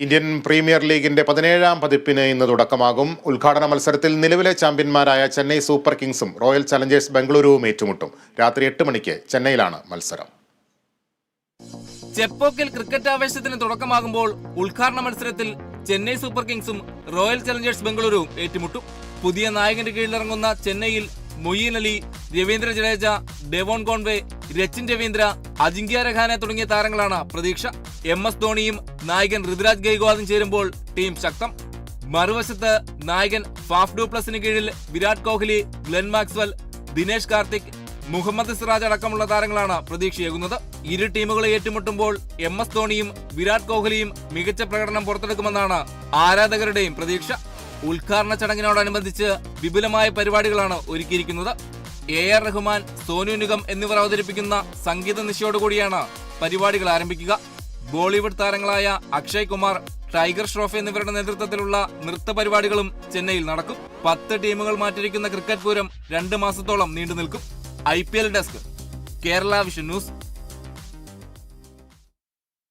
Indian premier ലീഗിന്റെ പതിനേഴാം പതിപ്പിന് ഇന്ന് തുടക്കമാകും. ഉദ്ഘാടന മത്സരത്തിൽ നിലവിലെ ചാമ്പ്യന്മാരായ ചെന്നൈ സൂപ്പർ കിങ്സും റോയൽ ചലഞ്ചേഴ്സ് ബംഗളൂരുവും ഏറ്റുമുട്ടും. രാത്രി എട്ട് മണിക്ക് ചെന്നൈയിലാണ് മത്സരം. ചെപ്പോക്കിൽ ക്രിക്കറ്റ് ആവേശത്തിന് തുടക്കമാകുമ്പോൾ ഉദ്ഘാടന മത്സരത്തിൽ ചെന്നൈ സൂപ്പർ കിങ്സും റോയൽ ചലഞ്ചേഴ്സ് ബംഗളൂരുവും ഏറ്റുമുട്ടും. പുതിയ നായകന്റെ കീഴിലിറങ്ങുന്ന ചെന്നൈയിൽ മൊയ്യീൻ അലി രവീന്ദ്ര ജഡേജ ഡെവോൺ കോൺവേ രച്ചിൻ രവീന്ദ്ര അജിങ്ക്യ രഹാന തുടങ്ങിയ താരങ്ങളാണ് പ്രതീക്ഷ. എം എസ് ധോണിയും നായകൻ ഋതുരാജ് ഗൈക്വാദും ചേരുമ്പോൾ ടീം ശക്തം. മറുവശത്ത് നായകൻ ഫാഫ് ഡു പ്ലസിന് കീഴിൽ വിരാട് കോഹ്ലി ഗ്ലെൻ മാക്സ്വൽ ദിനേശ് കാർത്തിക് മുഹമ്മദ് സിറാജ് അടക്കമുള്ള താരങ്ങളാണ് പ്രതീക്ഷയേകുന്നത്. ഇരു ടീമുകളെ ഏറ്റുമുട്ടുമ്പോൾ എം എസ് ധോണിയും വിരാട് കോഹ്ലിയും മികച്ച പ്രകടനം പുറത്തെടുക്കുമെന്നാണ് ആരാധകരുടെയും പ്രതീക്ഷ. ഉദ്ഘാടന ചടങ്ങിനോടനുബന്ധിച്ച് വിപുലമായ പരിപാടികളാണ് ഒരുക്കിയിരിക്കുന്നത്. എ ആർ റഹ്മാൻ സോനു നിഗം എന്നിവർ അവതരിപ്പിക്കുന്ന സംഗീത നിശയോടുകൂടിയാണ് പരിപാടികൾ ആരംഭിക്കുക. ബോളിവുഡ് താരങ്ങളായ അക്ഷയ് കുമാർ ടൈഗർ ഷ്രോഫ് എന്നിവരുടെ നേതൃത്വത്തിലുള്ള നൃത്ത പരിപാടികളും ചെന്നൈയിൽ നടക്കും. പത്ത് ടീമുകൾ മാറ്റിരിക്കുന്ന ക്രിക്കറ്റ് പൂരം രണ്ട് മാസത്തോളം നീണ്ടു നിൽക്കും I desk Kerala Vision News.